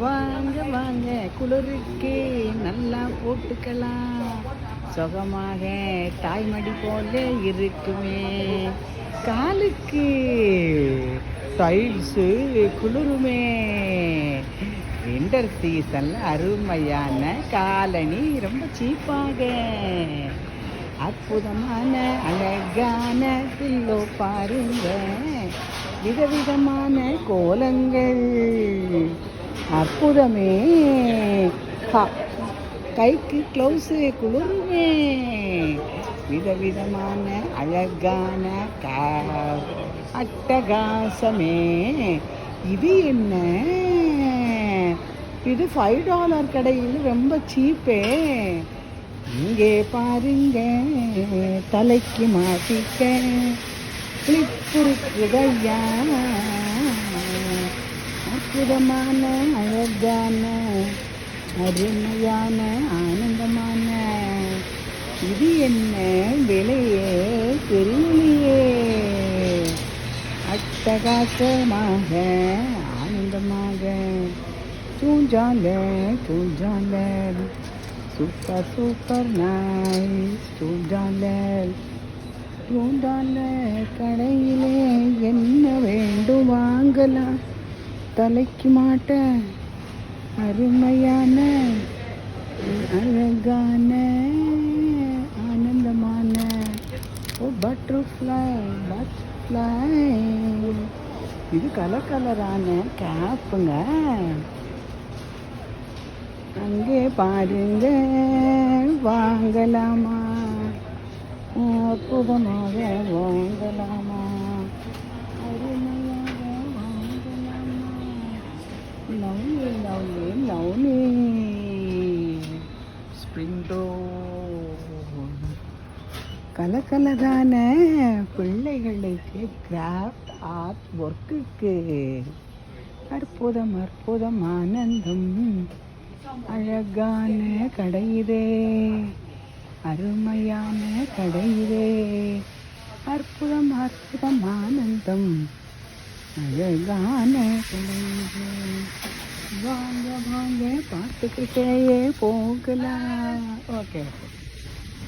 வாங்க வாங்க. குளிருக்கு நல்லா போட்டுக்கலாம். சுகமாக தாய்மடி போல இருக்குமே. காலுக்கு டைல்ஸு குளிருமே. விண்டர் சீசனில் அருமையான காலனி ரொம்ப சீப்பாக. அற்புதமான அழகான பில்லோ பாருங்க. விதவிதமான கோலங்கள். அற்புதமே. கைக்கு க்ளவுஸு குளிருமே. விதவிதமான அழகான கா அட்டகாசமே. இது என்ன? இது ஃபைவ் டாலர் கடையில் ரொம்ப சீப்பே இங்கே பாருங்க தலைக்கு மாட்டிக்க. கிளிப் இருக்குதையா அற்புதமான அழகான அருமையான ஆனந்தமான. இது என்ன விலையே தெரியலையே அட்டகாசமாக ஆனந்தமாக. தூஞ்சால தூஞ்சால சூப்பர் சூப்பர் நாய் தூஞ்சால தூண்டால கடையிலே என்ன வேண்டும் வாங்கலாம். தலைக்கு மாட்ட அருமையான அழகான ஆனந்தமான ஓ பட்டர்ஃப்ளை பட்டர்ஃப்ளை இது கலர் கலரான கேப்புங்க. அங்கே பாருங்க வாங்கலாமா? அற்புதமாக வாங்கலாமா? கலக்கலரான பிள்ளைகளுக்கு கிராஃப்ட் ஆர்ட் ஒர்க்குக்கு. அற்புதம் அற்புதம் ஆனந்தம் அழகான கடையிலே அருமையான கடையிலே. அற்புதம் அற்புதம் ஆனந்தம் அழகான கடையிலே. வாங்க வாங்க பார்த்துக்கிட்டே போகலாம். Okay okay.